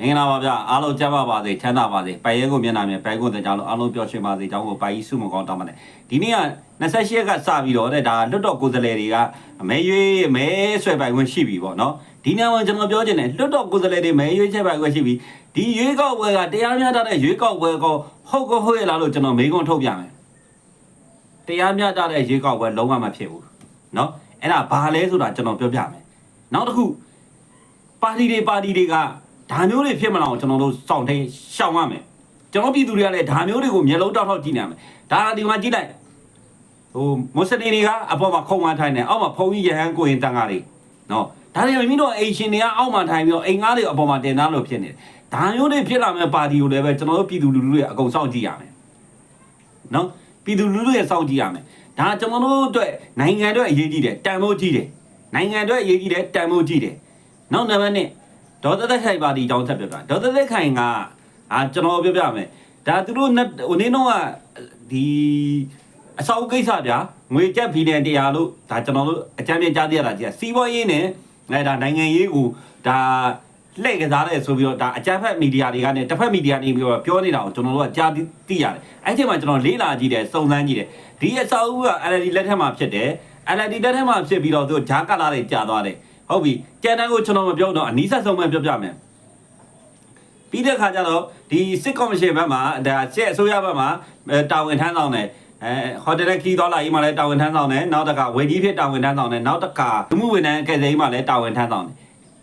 မင်္ဂလာပါဗျအားလုံးကြမ်းပါပါစေချမ်းသာပါစေပိုင်ရဲကိုမျက်နှာမြင်ပိုင်ကိုတဲ့ကြောင်းလို့အားလုံးပျော်ရွှင်ပါစေကြောင်းကိုပိုင်ကြီးစုမကောင်းတောင်းပါတယ်ဒီနေ့က28ရက်ကစပြီးတော့တဲ့ဒါလွတ်တော်ကိုယ်စားလှယ်တွေကအမဲရွေးမဲဆွဲပိုင်ခွင့်ရှိပြီပေါ့နော်ဒီနေ့မှကျွန်တော်ပြောချင်တယ်လွတ်တော်ကိုယ်စားလှယ်တွေမဲရွေးချက်ပိုင်ခွင့်ရှိပြီဒီရွေးကောက်ပွဲကတရားမျှတတဲ့ရွေးကောက်ပွဲကောဟုတ်ကောဟုတ်ရလားလို့ကျွန်တော်မေးခွန်းထုတ်ပြမယ်တရားမျှတတဲ့ရွေးကောက်ပွဲလုံးဝမဖြစ်ဘူးနော်အဲ့ဒါဘာလဲဆိုတာကျွန်တော်ပြောပြမယ်နောက်တစ်ခုပါတီတွေပါတီတွေက ဒါမျိုးတွေဖြစ်မလာအောင်ကျွန်တော်တို့စောင့်ထိန်ရှောင်ရမယ်ကျွန်တော်ပြည်သူတွေကလည်းဒါမျိုးတွေကိုမျက်လုံးတောက်ထောက်ကြည့်နေရမယ်ဒါဒီမှာကြည့်လိုက်ဟိုမွတ်စလင်တွေကအပေါ်မှာခုံမထိုင်နေအောက်မှာဖုံကြီးရဟန်းကိုရင်တန်ကားတွေနော်ဒါတွေမိတော့အိမ်ရှင်တွေကအောက်မှာထိုင်ပြီးတော့အိမ်ငါးတွေအပေါ်မှာတင်သားလို့ဖြစ်နေတယ်ဒါမျိုးတွေဖြစ်လာမဲ့ပါတီကိုလည်းပဲကျွန်တော်တို့ပြည်သူလူထုတွေအကုန်စောင့်ကြည့်ရမယ်နော်ပြည်သူလူထုရဲ့စောင့်ကြည့်ရမယ်ဒါကျွန်တော်တို့အတွက်နိုင်ငံအတွက်အရေးကြီးတယ်တန်ဖိုးကြီးတယ်နိုင်ငံအတွက်အရေးကြီးတယ်တန်ဖိုးကြီးတယ်နောက်နံပါတ်1 ဒေါ်သက်သက်ခိုင်ပါတီတောင်းဆက်ပြပြဒေါ်သက်သက်ခိုင်ကအာကျွန်တော်ပြောပြမယ်ဒါသူတို့နဲ့ဟိုနေ့တော့ကဒီအစောက်ကိစ္စဗျာငွေကြက်ဘီလီယံတရားလို့ဒါကျွန်တော်တို့အကြမ်းပြကြားသိရတာကြီးစီးပွားရေးနဲ့အဲဒါနိုင်ငံရေးကိုဒါလှည့်ကစားတယ်ဆိုပြီးတော့ဒါအကြမ်းဖက်မီဒီယာတွေကနဲ့တစ်ဖက်မီဒီယာတွေပြီးတော့ပြောနေတာကိုကျွန်တော်တို့ကကြားသိသိရတယ်အဲ့ဒီမှာကျွန်တော်လေးလာကြည့်တယ်စုံစမ်းကြည့်တယ်ဒီအစောက်က LD လက်ထက်မှာဖြစ်တယ် LD လက်ထက်မှာဖြစ်ပြီးတော့သူဂျာကာလာတွေကြာသွားတယ် ဟုတ်ပြီကြံတန်းကိုကျွန်တော်မပြောတော့အနီးဆက်ဆုံးပဲပြောပြမယ်ပြီးတဲ့ခါကျတော့ဒီစစ်ကော်မရှင်ဘက်မှာဒါစစ်အစိုးရဘက်မှာအဲတာဝန်ထမ်းဆောင်တယ်အဲဟိုတယ်နဲ့ခီးသွားလာရေးမှာလည်းတာဝန်ထမ်းဆောင်တယ်နောက်တစ်ခါဝေကြီးဖြစ်တာဝန်ထမ်းဆောင်တယ်နောက်တစ်ခါလူမှုဝန်ထမ်းကယ်ဆယ်ရေးမှာလည်းတာဝန်ထမ်းဆောင်တယ်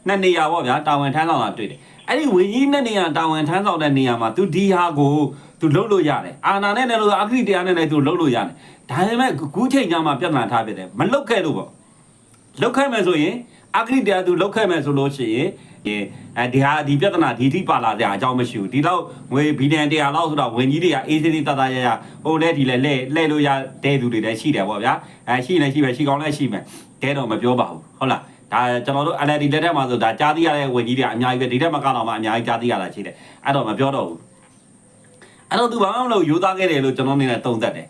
နှစ်နေရာပေါ့ဗျာတာဝန်ထမ်းဆောင်တာတွေ့တယ်အဲ့ဒီဝေကြီးနှစ်နေရာတာဝန်ထမ်းဆောင်တဲ့နေရာမှာ तू ဒီဟာကို तू လှုပ်လို့ရတယ်အာနာနဲ့လည်းလို့အခရီးတရားနဲ့လည်း तू လှုပ်လို့ရတယ်ဒါပေမဲ့ခုချိန်ကျမှပြဿနာထားဖြစ်တယ်မလှုပ်ခဲ့လို့ပေါ့ လောက်ခဲ့မယ်ဆိုရင် အဂရိတရားသူလောက်ခဲ့မယ်ဆိုလို့ရှိရင်အဲဒီဟာဒီပြဿနာဒီတိပါလာတဲ့အကြောင်းမရှိဘူးဒီတော့ငွေဘီလီယံ100လောက်ဆိုတော့ဝင်ကြီးတွေကအေးစေးသေးတတရရဟိုလဲဒီလဲလဲလဲလို့ရတဲ့သူတွေလည်းရှိတယ်ပေါ့ဗျာအဲရှိလည်းရှိပဲရှိကောင်းလည်းရှိမယ်တဲတော့မပြောပါဘူးဟုတ်လားဒါကျွန်တော်တို့ LD လက်ထက်မှာဆိုဒါကြားသိရတဲ့ဝင်ကြီးတွေအများကြီးပဲဒီထက်မကတော့မှအများကြီးကြားသိရတာရှိတယ်အဲ့တော့မပြောတော့ဘူးအဲ့တော့သူဘာမှမလုပ်ယူသားခဲ့တယ်လို့ကျွန်တော်နေနဲ့တုံးသက်တယ်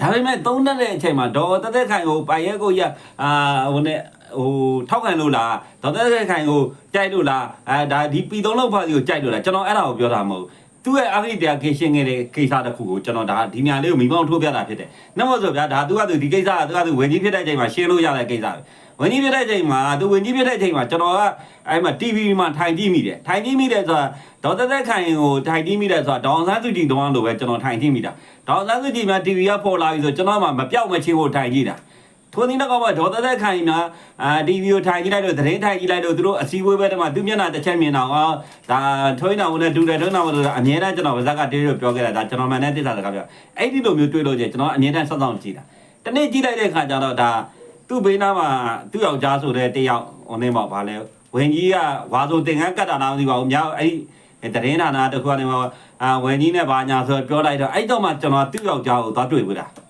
ဒါပေမဲ့သုံးတတ်တဲ့အချိန်မှာဒေါ်တက်တက်ခိုင်ကိုပိုင်ရဲကိုရအာဟိုနဲ့ ဟိုထောက်ခံလို့လားဒေါ်တက်တက်ခိုင်ကိုကြိုက်လို့လားအဲဒါဒီပီသုံးလောက်ဖာစီကိုကြိုက်လို့လားကျွန်တော်အဲ့ဒါကိုပြောတာမဟုတ်သူ့ရဲ့အဂရိတရားကေရှင်းခဲ့တဲ့ကိစ္စတစ်ခုကိုကျွန်တော်ဒါဒီညာလေးကိုမိမောင်းထိုးပြတာဖြစ်တယ်။နောက်မှဆိုဗျာဒါသူကသူဒီကိစ္စကသူကသူဝင်ကြီးဖြစ်တဲ့အချိန်မှာရှင်းလို့ရတဲ့ကိစ္စပဲ။ဝင်ကြီးဖြစ်တဲ့အချိန်မှာသူဝင်ကြီးဖြစ်တဲ့အချိန်မှာကျွန်တော်ကအဲ့မှာ TV မှာထိုင်ကြည့်မိတယ်။ထိုင်ကြည့်မိတယ်ဆိုတာဒေါ်သက်သက်ခိုင်ကိုထိုင်ကြည့်မိတယ်ဆိုတာဒေါအောင်ဆန်းစုကြည်တုန်းကလိုပဲကျွန်တော်ထိုင်ကြည့်မိတာ။ဒေါအောင်ဆန်းစုကြည်များ TV ကပေါ်လာပြီဆိုကျွန်တော်မှမပြောက်မချင်းကိုထိုင်ကြည့်တာ။ ထိုနည်းတော့ကဒေါ်သက်သက်ခိုင်များအာ TV ကိုထိုင်ကြည့်လိုက်လို့သတင်းထိုင်ကြည့်လိုက်လို့သူတို့အစည်းအဝေးပဲတည်းမှာသူမျက်နှာတစ်ချက်မြင်တော့အော်ဒါထွိန်းတော်ဝင်နဲ့ဒူတယ်ထွိန်းတော်ဝင်ဆိုတာအမြဲတမ်းကျွန်တော်ဗဇက်ကတေးလို့ပြောခဲ့တာဒါကျွန်တော်မှန်တဲ့တိစ္ဆာစကားပြောအဲ့ဒီလိုမျိုးတွေ့လို့ကျကျွန်တော်အမြဲတမ်းစောင့်စောင့်ကြည့်တာတနေ့ကြည့်လိုက်တဲ့ခါကျတော့ဒါသူ့ဘေးနားမှာသူ့ယောက်ျားဆိုတဲ့တယောက်ဟိုနေမှာဗာလဲဝင်ကြီးကဝါဆိုတင်ကန်းကတ်တာလားမသိပါဘူးမြောက်အဲ့ဒီတရင်ဌာနတစ်ခုကနေမှာအာဝင်ကြီးနဲ့ဗာညာဆိုပြောလိုက်တော့အဲ့တော့မှကျွန်တော်သူ့ယောက်ျားကိုသွားတွေ့ဘူးလား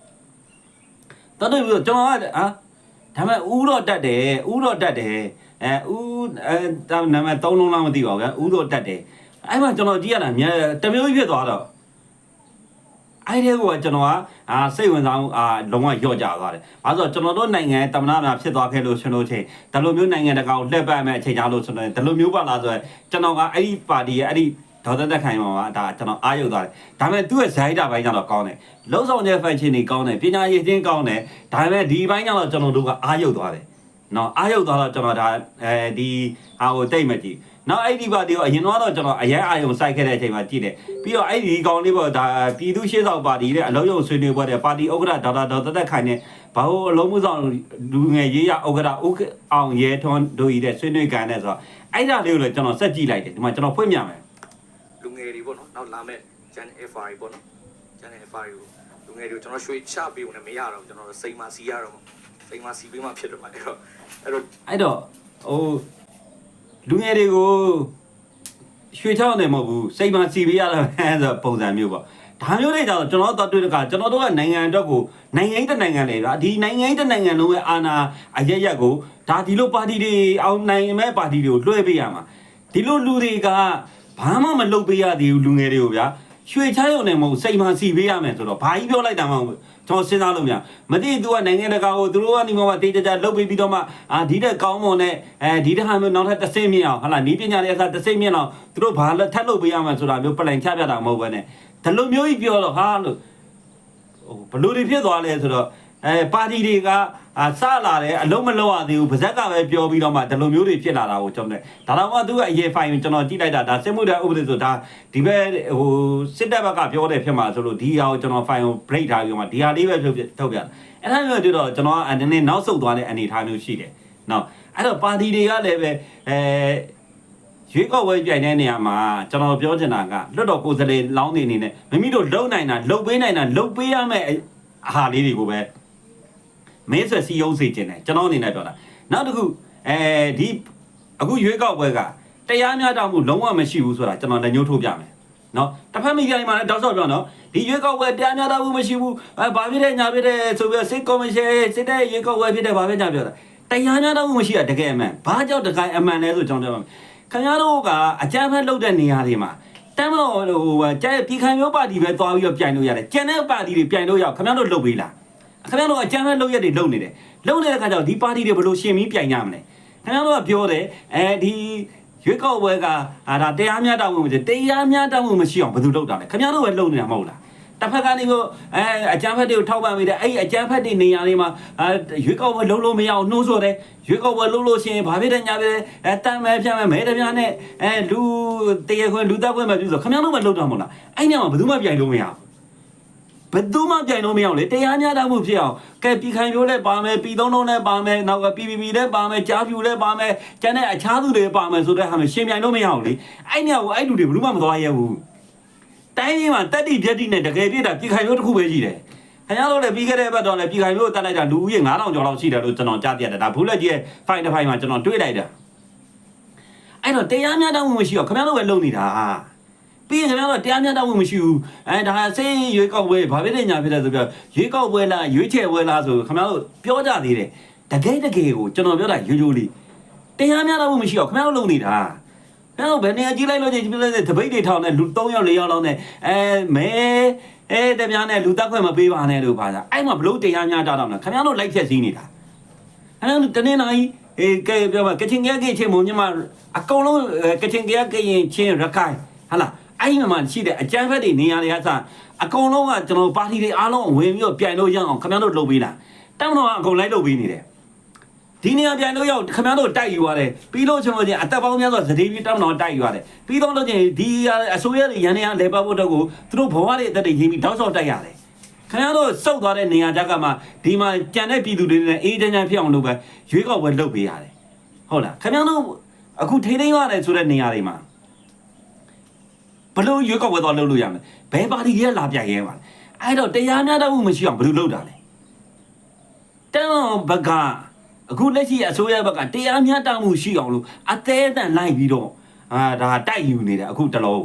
သွားတွေ့ပြီးတော့ကျွန်တော်ကအာဒါပေမဲ့ဦးတော့တက်တယ်ဦးတော့တက်တယ်အဲဦးအဲဒါနာမည်သုံးလုံးလားမသိပါဘူးဗျာဦးတော့တက်တယ်အဲ့မှာကျွန်တော်ကြည့်ရတာမြဲတမျိုးကြီးဖြစ်သွားတော့အဲ့ဒီကကျွန်တော်ကအာစိတ်ဝင်စားမှုအာလုံးဝညော့ကျသွားတယ်။ဘာလို့ဆိုတော့ကျွန်တော်တို့နိုင်ငံတမနာများဖြစ်သွားခဲ့လို့ရှင်လို့ချင်းဒါလိုမျိုးနိုင်ငံတကာကိုလှည့်ပတ်မဲ့အချိန်ကြာလို့ဆိုတော့ဒါလိုမျိုးပါလားဆိုတော့ကျွန်တော်ကအဲ့ဒီပါတီရဲ့အဲ့ဒီ ဒေါ်သက်သက်ခိုင်မှာဒါကျွန်တော်အားရုပ်သွားတယ်။ဒါပေမဲ့သူ့ရဲ့ဇိုင်းတာဘိုင်းကျတော့ကောင်းတယ်။လုံးဆောင်တဲ့ function တွေကောင်းတယ်။ပညာရည်ချင်းကောင်းတယ်။ဒါပေမဲ့ဒီဘိုင်းကျတော့ကျွန်တော်တို့ကအားရုပ်သွားတယ်။နော်အားရုပ်သွားတော့ကျွန်တော်ဒါအဲဒီဟာကိုတိတ်မကြည့်။နောက်အဲ့ဒီပါတီကိုအရင်တော့ကျွန်တော်အရင်အာယုံစိုက်ခဲ့တဲ့အချိန်မှာကြည့်တယ်ပြီးတော့အဲ့ဒီကောင်လေးပေါ့ဒါပြည်သူရှေ့ဆောင်ပါတီနဲ့အလုံးယုံဆွေးနွေးပွဲတဲ့ပါတီဥက္ကဋ္ဌဒေါက်တာဒေါ်သက်သက်ခိုင်နဲ့ဘာလို့အလုံးမှုဆောင်လူငယ်ရေးရဥက္ကဋ္ဌဥက္အောင်ရဲထွန်းတို့ဤတဲ့ဆွေးနွေးကန်တဲ့ဆိုတော့အဲ့ဒါလေးကိုလည်းကျွန်တော်စက်ကြည့်လိုက်တယ်ဒီမှာကျွန်တော်ဖွင့်ပြမယ်လူင ယ်တွေပေါ့နော်နောက်လာမဲ့ Jan FR ပေါ့နော် Jan FR ကိုလူငယ်တွေကိုကျွန်တော်ရွှေချပေးဦးနဲ့မရတော့ဘူးကျွန်တော်စိတ်မစီရတော့မှာစိတ်မစီပေးမှဖြစ်တော့မှာအဲ့တော့အဲ့တော့အဲ့တော့ဟိုလူငယ်တွေကိုရွှေချောင်းတယ်မဟုတ်ဘူးစိတ်မှစီပေးရတာပဲဆိုတော့ပုံစံမျိုးပေါ့ဒါမျိုးတွေကြတော့ကျွန်တော်တို့တွေ့တဲ့ကကျွန်တော်တို့ကနိုင်ငံအတွက်ကိုနိုင်ငံရေးတစ်နိုင်ငံလေဗျာဒီနိုင်ငံရေးတစ်နိုင်ငံလုံးရဲ့အာဏာအရရက်ကိုဒါဒီလိုပါတီတွေအောင်နိုင်မဲ့ပါတီတွေကိုလွှဲပေးရမှာဒီလိုလူတွေက ဘာမှမလုပ်ပေးရသေးဘူးလူငယ်တွေကိုဗျာရွှေချရုံနဲ့မဟုတ်စိတ်မှစီပေးရမယ်ဆိုတော့ဘာကြီးပြောလိုက်တာမှမဟုတ်ကျွန်တော်စဉ်းစားလို့မရမသိသူကနိုင်ငံတကာကိုသူတို့ကနေမှတေးကြကြလှုပ်ပြီးပြီးတော့မှအာဒီတက်ကောင်းမွန်နဲ့အဲဒီတက်ဟာမျိုးနောက်ထပ်တစ်ဆင့်မြင့်အောင်ဟာလာနီးပညာတွေအစားတစ်ဆင့်မြင့်အောင်သူတို့ဘာလက်ထပ်လုပ်ပေးရမယ်ဆိုတာမျိုးပလန်ချပြတာမဟုတ်ဘဲနဲ့ဒီလိုမျိုးကြီးပြောတော့ဟာလို့ဟိုဘလို့တွေဖြစ်သွားလဲဆိုတော့ အဲပါတီတွေကအာစလာတယ်အလုံးမလုံးရသေးဘူးဗဇက်ကပဲပြောပြီးတော့မှဒီလိုမျိုးတွေဖြစ်လာတာကိုကျွန်တော်ဒါတော့မှသူကအရေးဖိုင်ကျွန်တော်ကြည့်လိုက်တာဒါစစ်မှုတဲ့ဥပဒေဆိုဒါဒီဘက်ဟိုစစ်တပ်ဘက်ကပြောတယ်ဖြစ်မှာဆိုလို့ဒီဟာကိုကျွန်တော်ဖိုင်ကို break ထားပြီးတော့မှဒီဟာလေးပဲထုတ်ပြထုတ်ပြအဲ့ဒါမျိုးတွေ့တော့ကျွန်တော်အနေနဲ့နောက်ဆုတ်သွားတဲ့အနေအထားမျိုးရှိတယ်နော်အဲ့တော့ပါတီတွေကလည်းပဲအဲရွေးကောက်ပွဲပြိုင်တဲ့နေရာမှာကျွန်တော်ပြောချင်တာကလွတ်တော်ကိုယ်စားလှယ်လောင်းနေနေနဲ့မိမိတို့လုံနိုင်တာလုံပေးနိုင်တာလုံပေးရမယ့်အာဟာလေးတွေကိုပဲ မင်းဆွဲစီယုံစေခြင်းတယ်ကျွန်တော်အနေနဲ့ပြောတာနောက်တစ်ခုအဲဒီအခုရွေးကောက်ပွဲကတရားမျှတမှုလုံးဝမရှိဘူးဆိုတာကျွန်တော်လည်းညှို့ထုတ်ပြမယ်နော်တစ်ဖက်မိကြိုင်မှာလည်းတောက်လျှောက်ပြောနော်ဒီရွေးကောက်ပွဲတရားမျှတမှုမရှိဘူးအဲဘာဖြစ်တဲ့ညာဖြစ်တဲ့ဆိုပြီးစစ်ကော်မရှင်စစ်တဲ့ရွေးကောက်ပွဲဖြစ်တဲ့ဘာဖြစ်ညာပြောတာတရားမျှတမှုမရှိတာတကယ်အမှန်ဘာကြောင့်တကယ်အမှန်လဲဆိုကျွန်တော်ပြောမယ်ခင်ဗျားတို့ကအကြမ်းဖက်လုပ်တဲ့နေရာတွေမှာတမ်းမလို့ဟိုကျဲပြည်ခိုင်မျိုးပါတီပဲသွားပြီးတော့ပြိုင်လို့ရတယ်ကျန်တဲ့ပါတီတွေပြိုင်လို့ရအောင်ခင်ဗျားတို့လုပ်ပေးလား ခင်ဗျားတို့အကြမ်းဖက်လုပ်ရက်တွေလုပ်နေတယ်လုပ်နေတဲ့ခါကျတော့ဒီပါတီတွေဘယ်လိုရှင်ပြီးပြိုင်ကြမလဲခင်ဗျားတို့ကပြောတယ်အဲဒီရွေးကောက်ပွဲကအာဒါတရားမျှတမှုမရှိတရားမျှတမှုမရှိအောင်ဘယ်သူလုပ်တာလဲခင်ဗျားတို့ပဲလုပ်နေတာမဟုတ်လားတစ်ဖက်ကနေကိုအဲအကြမ်းဖက်တွေကိုထောက်ပံ့မိတယ်အဲ့ဒီအကြမ်းဖက်တွေနေရာတွေမှာအဲရွေးကောက်ပွဲလုံးလို့မရအောင်နှိုးဆော်တယ်ရွေးကောက်ပွဲလုံးလို့ရှိရင်ဘာဖြစ်တယ်ညာဖြစ်တယ်အဲတမ်းမဲဖြတ်မဲမဲတပြားနဲ့အဲလူတရခွဲလူသားခွဲမဲ့ပြုဆိုခင်ဗျားတို့ပဲလုပ်တာမဟုတ်လားအဲ့ဒီမှာဘယ်သူမှပြိုင်လို့မရဘူး ဘယ်သူမှပြိုင်လို့မရအောင်လေတရားမျှတမှုဖြစ်အောင်ကဲပြည်ခိုင်မျိုးလည်းပါမယ်ပြည်သုံးလုံးလည်းပါမယ်နောက်က PPP လည်းပါမယ်ကြားပြူလည်းပါမယ်ကျန်တဲ့အခြားသူတွေပါမယ်ဆိုတဲ့ဟာမျိုးရှင်ပြိုင်လို့မရအောင်လေအဲ့ညကိုအဲ့လူတွေဘယ်သူမှမသွားရဘူးတိုင်းရင်းမှာတက်တိပြက်တိနဲ့တကယ်ပြည့်တာပြည်ခိုင်မျိုးတစ်ခုပဲရှိတယ်ခင်ဗျားတို့လည်းပြီးခဲ့တဲ့ဘက်တော့လည်းပြည်ခိုင်မျိုးကိုတက်လိုက်တာလူဦးရေ9000ကျော်လောက်ရှိတယ်လို့ကျွန်တော်ကြားသိရတယ်ဒါဘူးလက်ကြီးရဲ့ fight တစ် fight မှာကျွန်တော်တွေးလိုက်တာအဲ့တော့တရားမျှတမှုမရှိတော့ခင်ဗျားတို့ပဲလုံနေတာ ပြီးရင်ခင်ဗျားတို့တရားမျှတမှုမရှိဘူးအဲဒါစိတ်ရွေးကောက်ပွဲဘာဖြစ်နေညာဖြစ်လဲဆိုပြရွေးကောက်ပွဲလားရွေးချယ်ပွဲလားဆိုခင်ဗျားတို့ပြောကြသေးတယ်တကယ်တကယ်ကိုကျွန်တော်ပြောတာရိုးရိုးလေးတရားမျှတမှုမရှိတော့ခင်ဗျားတို့လုံနေတာအဲ့တော့ဘယ်နေရာကြီးလိုက်လို့ချင်းပြလိုက်တဲ့တပိတ်တွေထောင်နဲ့လူ3ယောက်4ယောက်လောက်နဲ့အဲမဲအဲတပြားနဲ့လူတက်ခွင့်မပေးပါနဲ့လို့ပါတာအဲ့မှာဘလို့တရားမျှတတော့လဲခင်ဗျားတို့လိုက်ဖြက်စည်းနေတာအဲ့တော့တနေ့နိုင်အေးကဲပြောပါကချင်ကဲကချင်းမုံညမအကုန်လုံးကချင်ကဲကရင်ချင်းရခိုင်ဟာလား အဲ့ဒီမှာရှိတဲ့အကြမ်းဖက်တွေနေရာတွေကစအကုန်လုံးကကျွန်တော်ပါတီတွေအားလုံးဝင်ပြီးတော့ပြိုင်လို့ရအောင်ခင်ဗျားတို့လုပ်ပေးတာတောင်းတော့အကုန်လိုက်လုပ်ပေးနေတယ်ဒီနေရာပြိုင်လို့ရအောင်ခင်ဗျားတို့တိုက်ယူရတယ်ပြီးလို့ကျွန်တော်ချင်းအသက်ပေါင်းများစွာသတိပြီးတောင်းတော့တိုက်ယူရတယ်ပြီးတော့လို့ချင်းဒီအစိုးရတွေရန်နေရလေပတ်ဖို့တော့ကိုသူတို့ဘဝတွေအသက်တွေရင်းပြီးတောက်ဆောက်တိုက်ရတယ်ခင်ဗျားတို့စုပ်သွားတဲ့နေရာကြကမှဒီမှာကြံတဲ့ပြည်သူတွေနဲ့အေးချမ်းချမ်းဖြစ်အောင်လုပ်ပဲရွေးကောက်ပွဲလုပ်ပေးရတယ်ဟုတ်လားခင်ဗျားတို့အခုထိသိမ်းရတယ်ဆိုတဲ့နေရာတွေမှာ ဘလို့ရွေးကောက်ပွဲသွားလုပ်လို့ရမလဲဘယ်ပါတီကြီးကလာပြိုင်ရဲပါလဲအဲ့တော့တရားမျှတမှုမရှိအောင်ဘယ်လိုလုပ်တာလဲတန်းဘကအခုလက်ရှိအစိုးရဘက်ကတရားမျှတမှုရှိအောင်လို့အသေးအတန်လိုက်ပြီးတော့အာဒါတိုက်ယူနေတယ်အခုတလုံး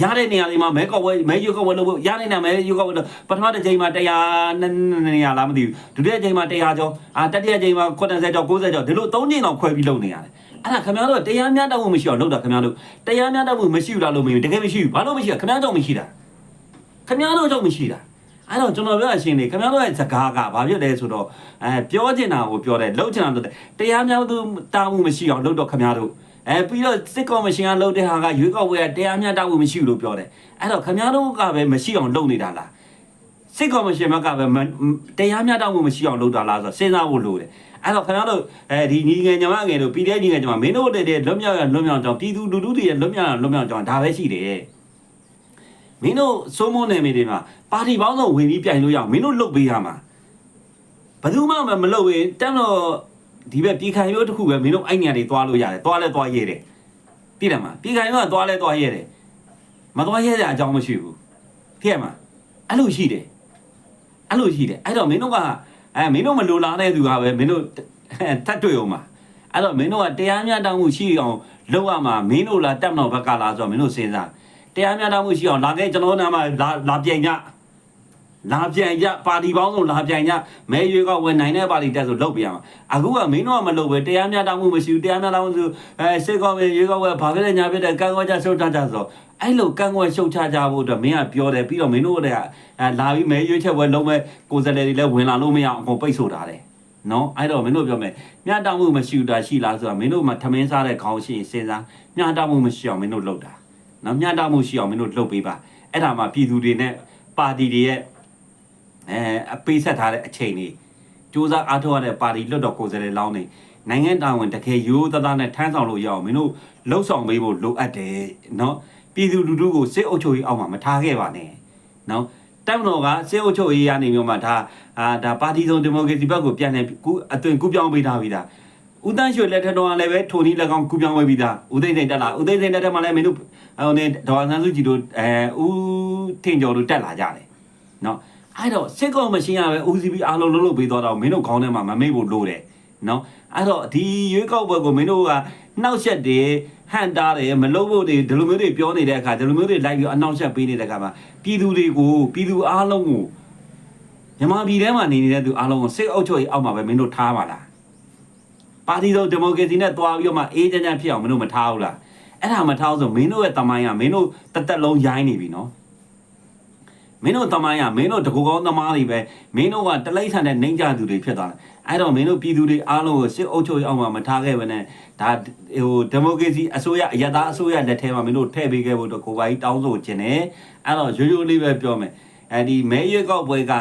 ရတဲ့နေရာတွေမှာမဲကောက်ပွဲမဲရွေးကောက်ပွဲလုပ်ဖို့ရတဲ့နေရာမဲရွေးကောက်ပွဲလုပ်ပထမတစ်ချိန်မှာ100နေရာလားမသိဘူးဒုတိယချိန်မှာ100ကျော်အာတတိယချိန်မှာ80ကျော်90ကျော်ဒီလို၃ချိန်လောက်ခွဲပြီးလုပ်နေရတယ် အဲ့ဒါခင်ဗျားတို့တရားမျှတမှုမရှိအောင်လုပ်တာခင်ဗျားတို့တရားမျှတမှုမရှိဘူးလားလို့မင်းတကယ်မရှိဘူးဘာလို့မရှိတာခင်ဗျားကြောင့်မရှိတာခင်ဗျားတို့ကြောင့်မရှိတာအဲ့တော့ကျွန်တော်ပြောရရှင်းနေခင်ဗျားတို့ရဲ့စကားကဘာဖြစ်လဲဆိုတော့အဲပြောချင်တာကိုပြောတယ်လုပ်ချင်တာလုပ်တယ်တရားမျှတမှုမရှိအောင်လုပ်တော့ခင်ဗျားတို့အဲပြီးတော့စစ်ကော်မရှင်ကလုပ်တဲ့ဟာကရွေးကောက်ပွဲကတရားမျှတမှုမရှိဘူးလို့ပြောတယ်အဲ့တော့ခင်ဗျားတို့ကပဲမရှိအောင်လုပ်နေတာလားစစ်ကော်မရှင်ဘက်ကပဲတရားမျှတမှုမရှိအောင်လုပ်တာလားဆိုတော့စဉ်းစားဖို့လိုတယ် အဲ့တော့ခင်ဗျားတို့အဲဒီညီငယ်ညီမငယ်တို့ပြည်တဲ့ညီငယ်ညီမမင်းတို့တည်းတည်းလွတ်မြောက်ရလွတ်မြောက်ကြောင်းပြည်သူလူထုတွေလွတ်မြောက်ရလွတ်မြောက်ကြောင်းဒါပဲရှိတယ်မင်းတို့စိုးမိုးနယ်မြေတွေမှာပါတီပေါင်းစုံဝင်ပြီးပြိုင်လို့ရအောင်မင်းတို့လုပ်ပေးရမှာဘယ်သူမှမလုပ်ရင်တမ်းတော့ဒီဘက်ပြည်ခိုင်ရိုးတစ်ခုပဲမင်းတို့အဲ့ညတွေသွားလို့ရတယ်သွားလဲသွားရဲတယ်သိတယ်မလားပြည်ခိုင်ရိုးကသွားလဲသွားရဲတယ်မသွားရဲတဲ့အကြောင်းမရှိဘူးသိရမလားအဲ့လိုရှိတယ်အဲ့လိုရှိတယ်အဲ့တော့မင်းတို့က အဲမင်းတို့မလိုလားတဲ့သူကပဲမင်းတို့တတ်တွေ့အောင်ပါအဲ့တော့မင်းတို့ကတရားမျှတမှုရှိအောင်လုပ်ရမှာမင်းတို့လားတက်မတော်ဘက်ကလားဆိုတော့မင်းတို့စဉ်းစားတရားမျှတမှုရှိအောင်လာခဲ့ကျွန်တော်တို့နာမှာလာလာပြန်ကြလာပြန်ကြပါတီပေါင်းစုံလာပြန်ကြမဲရွေးကောက်ဝင်နိုင်တဲ့ပါတီတက်ဆိုလုပ်ပြရမှာအခုကမင်းတို့ကမလုပ်ပဲတရားမျှတမှုမရှိဘူးတရားမျှတမှုဆိုအဲစစ်ကောက်ပဲရွေးကောက်ပဲဘာဖြစ်လဲညာဖြစ်တယ်ကံကောကြဆုတ်တတ်ကြဆို အဲ့လိုကန့်ကွက်ရှုတ်ချကြဖို့အတွက်မင်းကပြောတယ်ပြီးတော့မင်းတို့ကလည်းအဲလာပြီးမဲရွေးချက်ပွဲလုံးမဲ့ကိုယ်စားလှယ်တွေလည်းဝင်လာလို့မရအောင်အကုန်ပိတ်ဆို့ထားတယ်နော်အဲ့တော့မင်းတို့ပြောမယ်မျှတမှုမရှိဘူးတာရှိလားဆိုတာမင်းတို့မှထမင်းစားတဲ့ခေါင်းရှိရင်စဉ်းစားမျှတမှုမရှိအောင်မင်းတို့လုပ်တာနော်မျှတမှုရှိအောင်မင်းတို့လုပ်ပေးပါအဲ့ဒါမှပြည်သူတွေနဲ့ပါတီတွေရဲ့အဲအပေးဆက်ထားတဲ့အချိန်တွေစူးစမ်းအားထုတ်ရတဲ့ပါတီလွတ်တော်ကိုယ်စားလှယ်လောင်းနေနိုင်ငံတာဝန်တကယ်ရိုးသားသားနဲ့ထမ်းဆောင်လို့ရအောင်မင်းတို့လှုပ်ဆောင်ပေးဖို့လိုအပ်တယ်နော် ပြည်သူလူထုကိုစစ်အုပ်ချုပ်ရေးအောက်မှာမထားခဲ့ပါနဲ့နော်တက်မတော်ကစစ်အုပ်ချုပ်ရေးရနေမျိုးမှာဒါအာဒါပါတီစုံဒီမိုကရေစီဘက်ကိုပြန်နေကူအသွင်ကူပြောင်းပေးထားပြီးသားဦးတန်းရွှေလက်ထက်တော်ကလည်းပဲထိုနည်း၎င်းကူပြောင်းပေးပြီးသားဦးသိန်းစိန်တက်လာဦးသိန်းစိန်လက်ထက်မှာလည်းမင်းတို့ဟိုနေဒေါ်ဆန်းစုကြည်တို့အဲဦးထင်ကျော်တို့တက်လာကြတယ်နော်အဲ့တော့စစ်ကောမရှင်ရပဲ UCB အားလုံးလုံးလုံးပေးသွားတော့မင်းတို့ခေါင်းထဲမှာမမေ့ဖို့လိုတယ်နော်အဲ့တော့ဒီရွေးကောက်ပွဲကိုမင်းတို့ကနှောက်ရက်တယ် ဟန်တားတယ်မလုပ်ဖို့တွေဒီလိုမျိုးတွေပြောနေတဲ့အခါဒီလိုမျိုးတွေလိုက်ပြီးအနောက်ရက်ပေးနေတဲ့အခါမှာပြည်သူတွေကိုပြည်သူအားလုံးကိုမြန်မာပြည်ထဲမှာနေနေတဲ့သူအားလုံးကိုစစ်အုပ်ချုပ်ရေးအောက်မှာပဲမင်းတို့ထားပါလားပါတီစုံဒီမိုကရေစီနဲ့တွားပြီးတော့မှအေးချမ်းချမ်းဖြစ်အောင်မင်းတို့မထားဘူးလားအဲ့ဒါမထားဆိုမင်းတို့ရဲ့တမိုင်းကမင်းတို့တက်တက်လုံးရိုင်းနေပြီနော် မင်းတို့တမိုင်းရမင်းတို့တကူကောင်းသမားတွေပဲမင်းတို့ကတလိမ့်ဆန်တဲ့နှိမ့်ကြသူတွေဖြစ်သွားတယ်အဲ့တော့မင်းတို့ပြည်သူတွေအားလုံးကိုစစ်အုပ်ချုပ်ရေးအောက်မှာမထားခဲ့ဘဲနဲ့ဒါဟိုဒီမိုကရေစီအစိုးရအရသာအစိုးရလက်ထဲမှာမင်းတို့ထည့်ပေးခဲ့ဖို့တော့ကိုယ်ပိုင်တောင်းဆိုခြင်းနဲ့အဲ့တော့ရိုးရိုးလေးပဲပြောမယ်အဲ့ဒီမဲရွက်ကောက်ပွဲက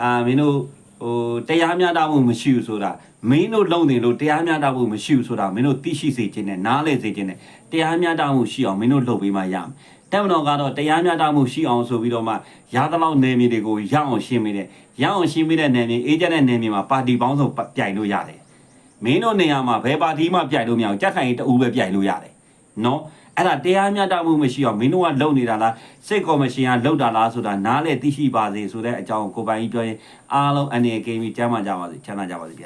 အာမင်းတို့ဟိုတရားမျှတမှုမရှိဘူးဆိုတာမင်းတို့လုံနေလို့တရားမျှတမှုမရှိဘူးဆိုတာမင်းတို့သိရှိစေခြင်းနဲ့နားလည်စေခြင်းနဲ့တရားမျှတမှုရှိအောင်မင်းတို့လုပ်ပေးမှရမယ် တက်မတော်ကတော့တရားမျှတမှုရှိအောင်ဆိုပြီးတော့မှရသလောက်နယ်မြေတွေကိုရအောင်ရှင်းမိတယ်ရအောင်ရှင်းမိတဲ့နယ်မြေအေးကျတဲ့နယ်မြေမှာပါတီပေါင်းစုံပြိုင်လို့ရတယ်မင်းတို့နေရာမှာဘယ်ပါတီမှပြိုင်လို့မရအောင်ကြက်ခိုင်တူပဲပြိုင်လို့ရတယ်နော်အဲ့ဒါတရားမျှတမှုမရှိအောင်မင်းတို့ကလုံနေတာလားစိတ်ကော်မရှင်ကလုံတာလားဆိုတာနားလေသိရှိပါစေဆိုတဲ့အကြောင်းကိုပိုင်ကြီးပြောရင်အားလုံးအနေအကင်းပြီးကြားမှကြပါစေချမ်းသာကြပါစေဗျာ